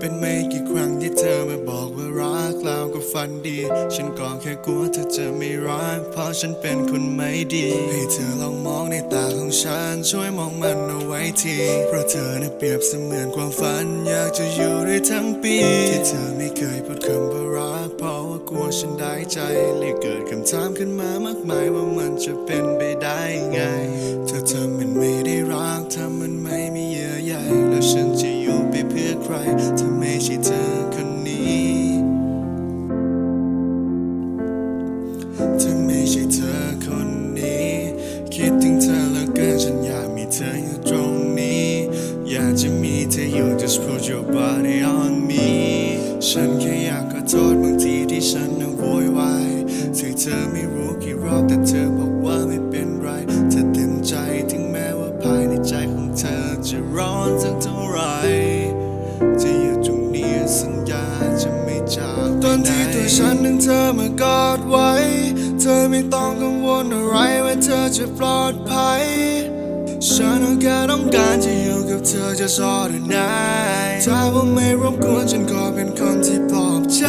เป็นไม่กี่ครั้งที่เธอมาบอกว่ารักแล้วก็ฝันดี ฉันก็แค่กลัวเธอจะไม่รัก เพราะฉันเป็นคนไม่ดี ให้เธอลองมองในตาของฉัน ช่วยมองมันเอาไว้ที เพราะเธอน่ะเปรียบเสมือนความฝัน อยากจะอยู่ได้ทั้งปี ที่เธอไม่เคยพูดคำว่ารัก เพราะว่ากลัวฉันได้ใจเลยเกิดคำถามขึ้นมามากมายว่ามันจะเป็น อยากขอโทษบางทีที่ฉันนั้นโวยวายที่เธอไม่รู้กี่รอบแต่เธอบอกว่าไม่เป็นไร เธอเต็มใจถึงแม้ว่าภายในใจของเธอจะร้อนสักเท่าไหรจะอยู่ตรงนี้สัญญาจะไม่จากตอนที่ตัวฉันนึงเธอมากอดไว้ เธอไม่ต้องกังวลอะไรว่าเธอจะปลอดภัยฉันก็แค่ต้องการับเธอจะสอดนายถ้าว่าไม่รบกวนฉันก็เป็นคนที่ปลอบใจ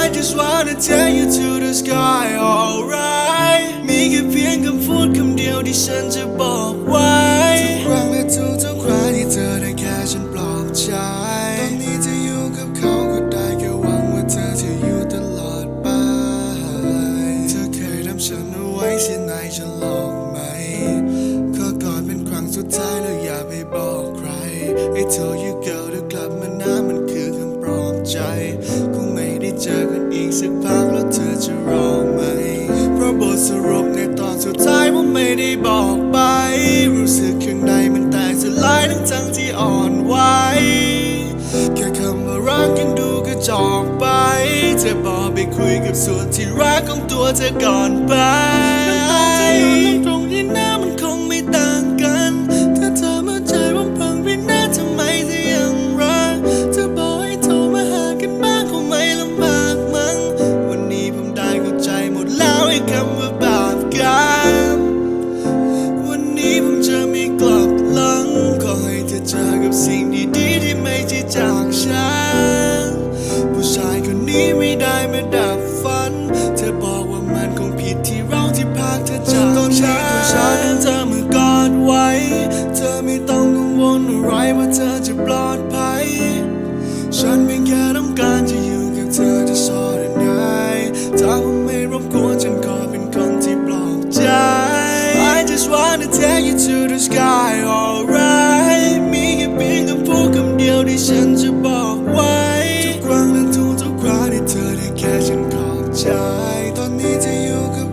I just wanna take you to the sky alright มีแค่เพียงคำพูดคำเดียวที่ฉันจะบอกไว้ทุกครั้งและทุกทุกครั้งที่เธอได้แค่ฉันปลอบใจตอนนี้จะอยู่กับเขาก็ได้แค่หวังว่าเธอจะอยู่ตลอดไป เธอเคยทำฉันเอาไว้ที่ไหนฉันหลอ สรุปในตอนสุดท้ายว่าไม่ได้บอกไป รู้สึกข้างในมันแตกสลายทั้งทั้งที่อ่อนไหวแค่คำว่ารักยังดูกระจอกไปเธอบอกไปคุยกับส่วนที่รักของตัวเธอก่อนไป คนนี้ไม่ได้มาดับฝัน เธอบอกว่ามันคงผิดที่เราที่พากเธอจากตอนนี้ตัวฉันเธอมากอดไว้ เธอไม่ต้องกังวลอะไรว่าเธอจะปลอดภัย ฉันเพียงแค่ต้องการจะ 你曾有个